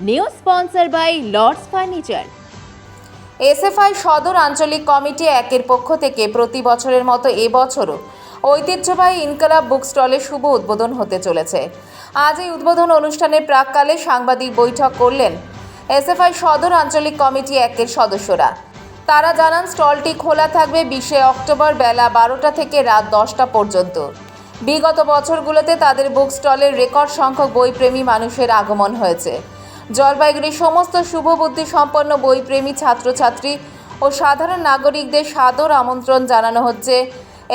New sponsor by Lords furniture SFI সদর আঞ্চলিক committee একের পক্ষ থেকে প্রতি বছরের মতো এবছরও ঐতিহ্যবাহী ইনকালাব বুক স্টলের শুভ উদ্বোধন হতে চলেছে। আজ এই উদ্বোধন অনুষ্ঠানের প্রাককালে সাংবাদিক বৈঠক করলেন এসএফআই সদর আঞ্চলিক কমিটি একের সদস্যরা। তারা জানান, স্টলটি খোলা থাকবে বিশে অক্টোবর বেলা বারোটা থেকে রাত দশটা পর্যন্ত। বিগত বছরগুলোতে তাদের বুক স্টলের রেকর্ড সংখ্যক বইপ্রেমী মানুষের আগমন হয়েছে। জলপাইগুড়ির সমস্ত শুভবুদ্ধি সম্পন্ন বইপ্রেমী ছাত্রছাত্রী ও সাধারণ নাগরিকদের সাদর আমন্ত্রণ জানানো হচ্ছে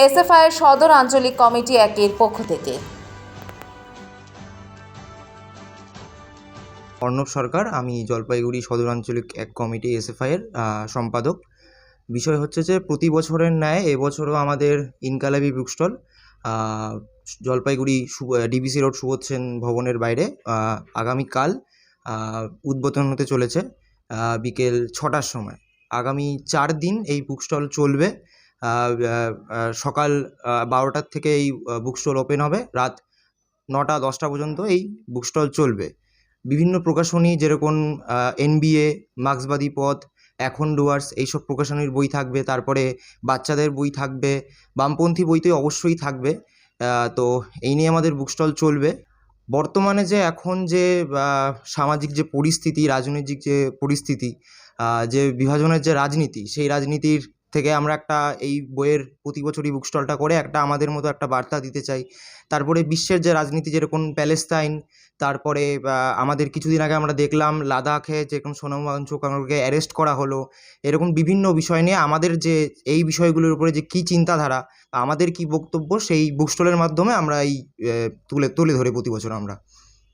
এসএফআইয়ের সদর আঞ্চলিক কমিটি একের পক্ষ থেকে। অর্ণব সরকার, আমি জলপাইগুড়ি সদর আঞ্চলিক এক কমিটি এসএফআইয়ের সম্পাদক। বিষয় হচ্ছে যে প্রতি বছরের ন্যায় এবছরও আমাদের Inquilabi book stall Jalpaiguri DBC road Subodh Sen ভবনের বাইরে আগামীকাল উদ্বোধন হতে চলেছে বিকেল ছটার সময়। আগামী চার দিন এই বুক স্টল চলবে সকাল বারোটার থেকে এই বুক স্টল ওপেন হবে। রাত নটা, দশটা পর্যন্ত এই বুক স্টল চলবে। বিভিন্ন প্রকাশনী যেরকম এনবিএ মার্ক্সবাদী পথ, এখন ডুয়ার্স এইসব প্রকাশনীর বই থাকবে। তারপরে বাচ্চাদের বই থাকবে। বামপন্থী বই তো অবশ্যই থাকবে। তো এই নিয়ে আমাদের বুক স্টল চলবে। বর্তমানে যে এখন যে সামাজিক যে পরিস্থিতি, রাজনৈতিক যে পরিস্থিতি যে বিভাজনের যে রাজনীতি, সেই রাজনীতির থেকে আমরা একটা এই বইয়ের প্রতি বছরই বুক স্টলটা করে একটা আমাদের মতো একটা বার্তা দিতে চাই। তারপরে বিশ্বের যে রাজনীতি, যেরকম প্যালেস্তাইন, তারপরে আমাদের কিছুদিন আগে আমরা দেখলাম লাদাখে যেরকম সোনম ওয়াংচুককে অ্যারেস্ট করা হলো, এরকম বিভিন্ন বিষয় নিয়ে আমাদের যে, এই বিষয়গুলোর উপরে যে কী চিন্তাধারা, আমাদের কী বক্তব্য, সেই বুক স্টলের মাধ্যমে আমরা এই তুলে তুলে ধরে প্রতি বছর আমরা।